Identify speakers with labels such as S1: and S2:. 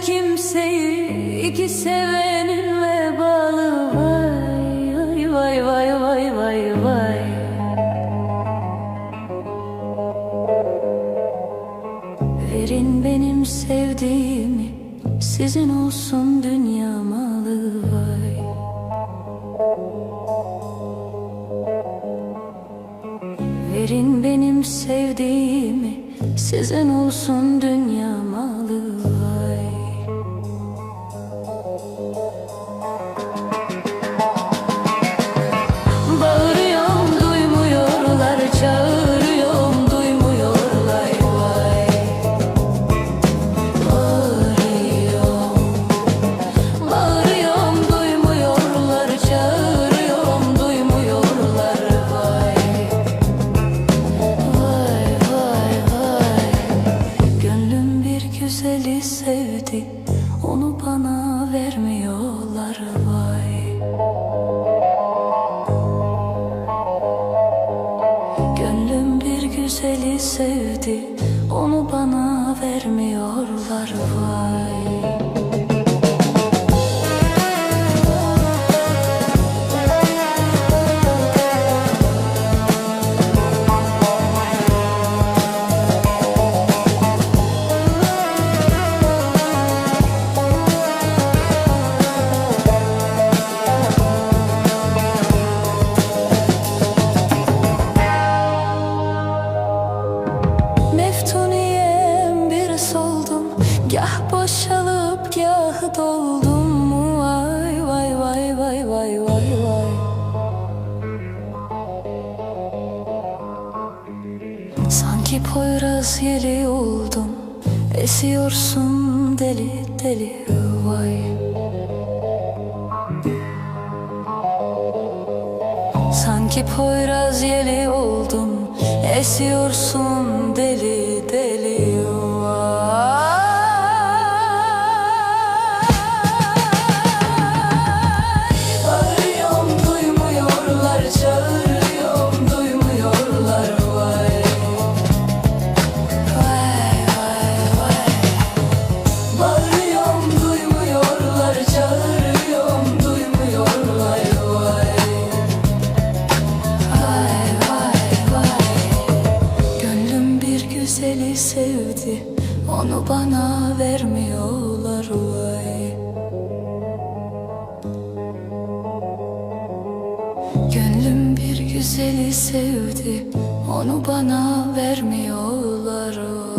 S1: kimseyi iki sevenin vebalı. Vay vay vay vay vay vay Verin benim sevdiğimi sizin olsun dünya malı. Vay. Verin benim sevdiğimi Sizin olsun dünya malı. vay sevdi. Onu bana vermiyorlar vay gah doldum Vay vay vay vay vay vay vay. Sanki Poyraz yeli oldum. Esiyorsun deli deli vay. Sanki Poyraz yeli oldum. Esiyorsun Onu bana vermiyorlar vay. Gönlüm bir güzeli sevdi Onu bana vermiyorlar vay